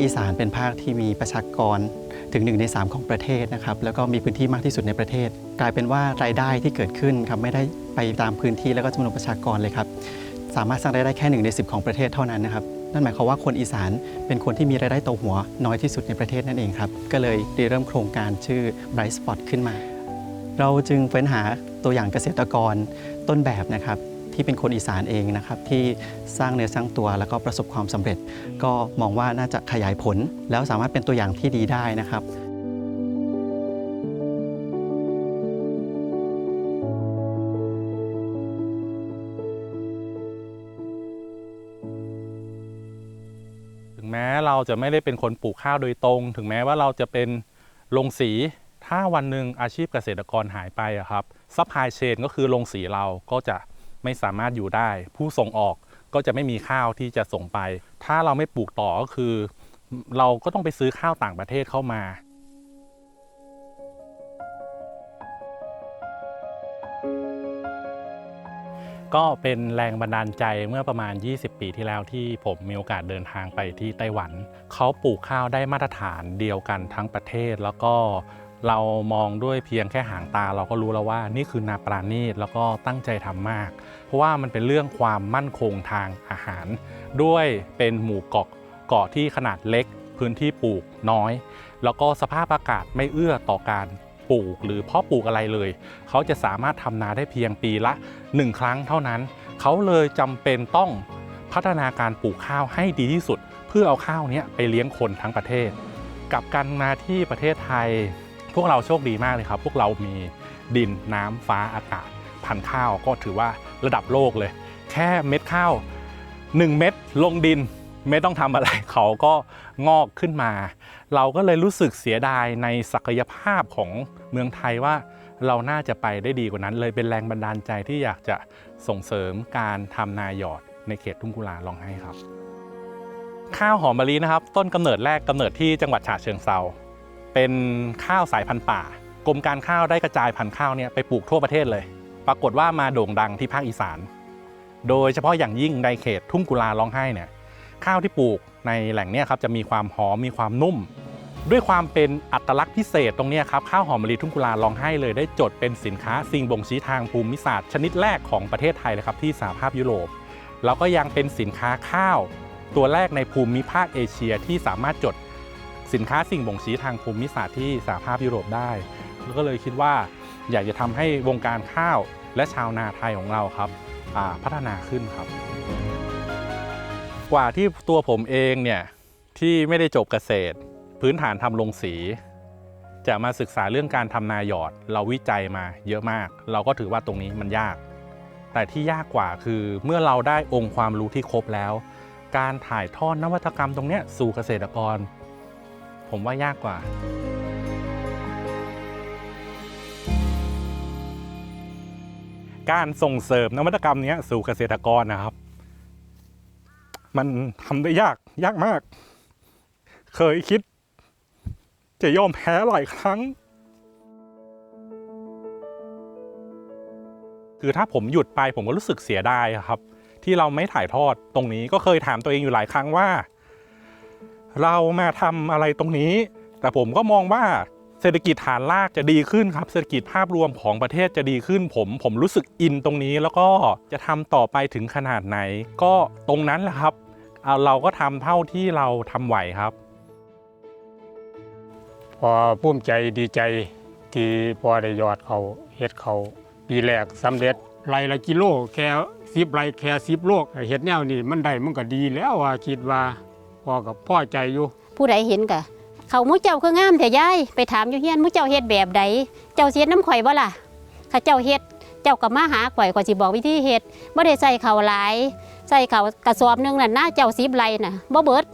คอีสานเป็นภาคที่มีประชากรถึง 1 ใน 3 ของประเทศนะครับแล้วก็มีพื้นที่มากที่สุดในประเทศ กลายเป็นว่ารายได้ที่เกิดขึ้นครับไม่ได้ไปตามพื้นที่แล้วก็จำนวนประชากรเลยครับสามารถสร้างรายได้แค่ 1 ใน 10 ของประเทศเท่านั้นนะครับนั่นหมายความว่าคนอีสานเป็นคนที่มีรายได้ต่อหัวน้อยที่สุดในประเทศนั่นเองครับก็เลยได้เริ่มโครงการชื่อ Bright Spot ขึ้นมา เราจึงเฟ้นหาตัวอย่างเกษตรกรต้นแบบนะครับ ที่เป็นคนอีสานเองนะครับที่สร้างเนื้อสร้างตัวแล้วก็ประสบความสำเร็จ ก็มองว่าน่าจะขยายผล แล้วสามารถเป็นตัวอย่างที่ดีได้นะครับถึงแม้เราจะไม่ได้เป็นคนปลูกข้าวโดยตรง ถึงแม้ว่าเราจะเป็นลงสี ถ้าวันหนึ่งอาชีพเกษตรกรหายไปอะครับซัพพลายเชนก็คือลงสีเราก็จะ ไม่สามารถอยู่ได้ ผู้ส่งออกก็จะไม่มีข้าวที่จะส่งไป ถ้าเราไม่ปลูกต่อก็คือ เราก็ต้องไปซื้อข้าวต่างประเทศเข้ามาก็เป็นแรงบันดาลใจเมื่อประมาณ 20 ปีที่แล้วที่ผมมีโอกาสเดินทางไปที่ไต้หวัน เขาปลูกข้าวได้มาตรฐานเดียวกันทั้งประเทศ แล้วก็ เรามองด้วยเพียงแค่หางตาเราก็รู้แล้วว่านี่คือนาปราณีตแล้วก็ตั้งใจทำมาก เพราะว่ามันเป็นเรื่องความมั่นคงทางอาหาร ด้วยเป็นหมู่เกาะเกาะที่ขนาดเล็ก พื้นที่ปลูกน้อย แล้วก็สภาพอากาศไม่เอื้อต่อการปลูกหรือเพาะปลูกอะไรเลย เขาจะสามารถทำนาได้เพียงปีละ 1 ครั้งเท่านั้น เขาเลยจำเป็นต้องพัฒนาการปลูกข้าวให้ดีที่สุด เพื่อเอาข้าวเนี้ยไปเลี้ยงคนทั้งประเทศกลับกันมาที่ประเทศไทย พวกเราโชคดีมากเลยครับ พวกเรามีดินน้ำฟ้าอากาศ พันธุ์ข้าวก็ถือว่าระดับโลกเลย แค่เม็ดข้าว 1 เม็ดลงดินไม่ต้องทำอะไรเขาก็งอกขึ้นมา เราก็เลยรู้สึกเสียดายในศักยภาพของเมืองไทยว่าเราน่าจะไปได้ดีกว่านั้น เลยเป็นแรงบันดาลใจที่อยากจะส่งเสริมการทำนาหยอดในเขตทุ่งกุลาลองให้ครับ ข้าวหอมมะลินะครับ ต้นกำเนิดแรกกำเนิดที่จังหวัดฉะเชิงเซา เป็นข้าวสายพันธุ์ป่ากรมการข้าวได้กระจายพันธุ์ข้าวเนี่ยไปปลูกทั่วประเทศเลย ปรากฏว่ามาโด่งดังที่ภาคอีสาน โดยเฉพาะอย่างยิ่งในเขตทุ่งกุลาร้องไห้เนี่ยข้าวที่ปลูกในแหล่งเนี่ยครับจะมีความหอมมีความนุ่ม ด้วยความเป็นอัตลักษณ์พิเศษตรงนี้ครับข้าวหอมมะลิทุ่งกุลาร้องไห้เลยได้จดเป็นสินค้าสิ่งบ่งชี้ทางภูมิศาสตร์ชนิดแรกของประเทศไทยเลยครับที่สหภาพยุโรปแล้วก็ยังเป็นสินค้าข้าว ตัวแรกในภูมิภาคเอเชียที่สามารถจด สินค้าสิ่งบ่งชี้ทางภูมิศาสตร์ที่สหภาพยุโรปได้ก็เลยคิดว่าอยากจะทำให้วงการข้าวและชาวนาไทยของเราครับพัฒนาขึ้นครับ กว่าที่ตัวผมเองเนี่ยที่ไม่ได้จบเกษตร พื้นฐานทำลงสี จะมาศึกษาเรื่องการทำนาหยอด เราวิจัยมาเยอะมาก เราก็ถือว่าตรงนี้มันยาก แต่ที่ยากกว่าคือเมื่อเราได้องค์ความรู้ที่ครบแล้ว การถ่ายทอดนวัตกรรมตรงนี้สู่เกษตรกร ผมว่ายากกว่า การส่งเสริมนวัตกรรมนี้สู่เกษตรกรนะครับ มันทำได้ยากยากมาก เคยคิด จะยอมแพ้หลายครั้ง คือถ้าผมหยุดไปผมก็รู้สึกเสียดายครับ ที่เราไม่ถ่ายทอดตรงนี้ก็เคยถามตัวเองอยู่หลายครั้งว่า เรามาทำอะไรตรงนี้ แต่ผมก็มองว่าเศรษฐกิจฐานรากจะดีขึ้นครับ เศรษฐกิจภาพรวมของประเทศจะดีขึ้น ผมผมรู้สึกอินตรงนี้ แล้วก็จะทำต่อไปถึงขนาดไหน ก็ตรงนั้นแหละครับเอาเราก็ทำเท่าที่เราทำไหวครับ พอภูมิใจดีใจที่พอได้ยอดเขาเฮ็ดเขาปีแรกสำเร็จไรละกิโลแค่สิบไรแค่สิบโลกเฮ็ดแนวนี้มันได้มันก็ดีแล้วว่าคิดว่า พอกับพ่อใจอยู่ ผู้ใดเห็นกะเขามุเจ้าคืองามแต่ยายไปถามอยู่เฮียนมุเจ้าเฮ็ดแบบใดเจ้าเสียน้ำข่อยบ่ล่ะข้าเจ้าเฮ็ดเจ้าก็มาหาข่อยข่อยสิบอกวิธีเฮ็ดบ่ได้ใส่ข้าวหลายใส่ข้าวกระสอบหนึงน่ะหน้าเจ้าสิบไรน่ะบ่เบิด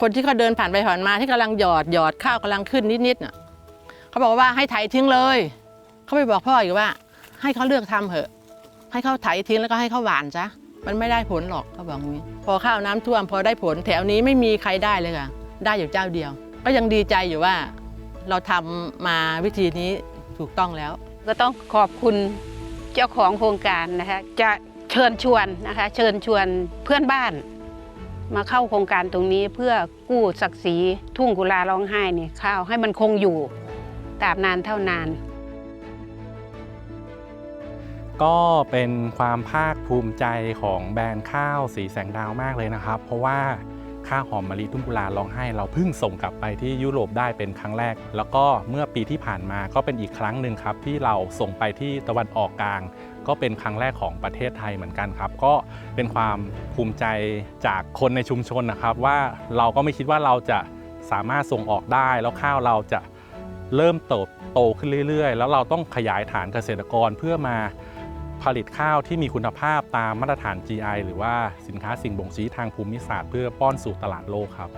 คนที่เขาเดินผ่านไปผ่านมาที่กำลังหยอดหยอดข้าวกำลังขึ้นนิดๆน่ะเขาบอกว่าให้ไถทิ้งเลย เขาไปบอกพ่ออีกว่า ให้เขาเลือกทำเถอะ ให้เขาไถทิ้งแล้วก็ให้เขาหวานซะ มันไม่ได้ผลหรอกเขาบอกงี้ พอข้าวน้ำท่วมพอได้ผลแถวนี้ไม่มีใครได้เลยค่ะ ได้อยู่เจ้าเดียว ก็ยังดีใจอยู่ว่า เราทำมาวิธีนี้ถูกต้องแล้ว ก็ต้องขอบคุณเจ้าของโครงการนะคะจะเชิญชวนนะคะ เชิญชวนเพื่อนบ้าน มาเข้าโครงการตรงนี้เพื่อกู้ศักดิ์ศรีทุ่งกุลาร้องไห้เนี่ยข้าวให้มันคงอยู่ตราบนานเท่านาน ก็เป็นความภาคภูมิใจของแบรนด์ข้าวสีแสงดาวมากเลยนะครับ เพราะว่าข้าวหอมมะลิทุ่งกุลาร้องไห้เราเพิ่งส่งกลับไปที่ยุโรปได้เป็นครั้งแรก แล้วก็เมื่อปีที่ผ่านมาก็เป็นอีกครั้งหนึ่งครับ ที่เราส่งไปที่ตะวันออกกลาง ก็เป็นครั้งแรกของประเทศไทยเหมือนกันครับ ก็เป็นความภูมิใจจากคนในชุมชนนะครับ ว่าเราก็ไม่คิดว่าเราจะสามารถส่งออกได้ แล้วข้าวเราจะเริ่มเติบโตขึ้นเรื่อยๆ แล้วเราต้องขยายฐานเกษตรกรเพื่อมา ผลิตข้าวที่มีคุณภาพตามมาตรฐาน GI หรือว่าสินค้าสิ่งบ่งชี้ทางภูมิศาสตร์เพื่อป้อนสู่ตลาดโลกครับ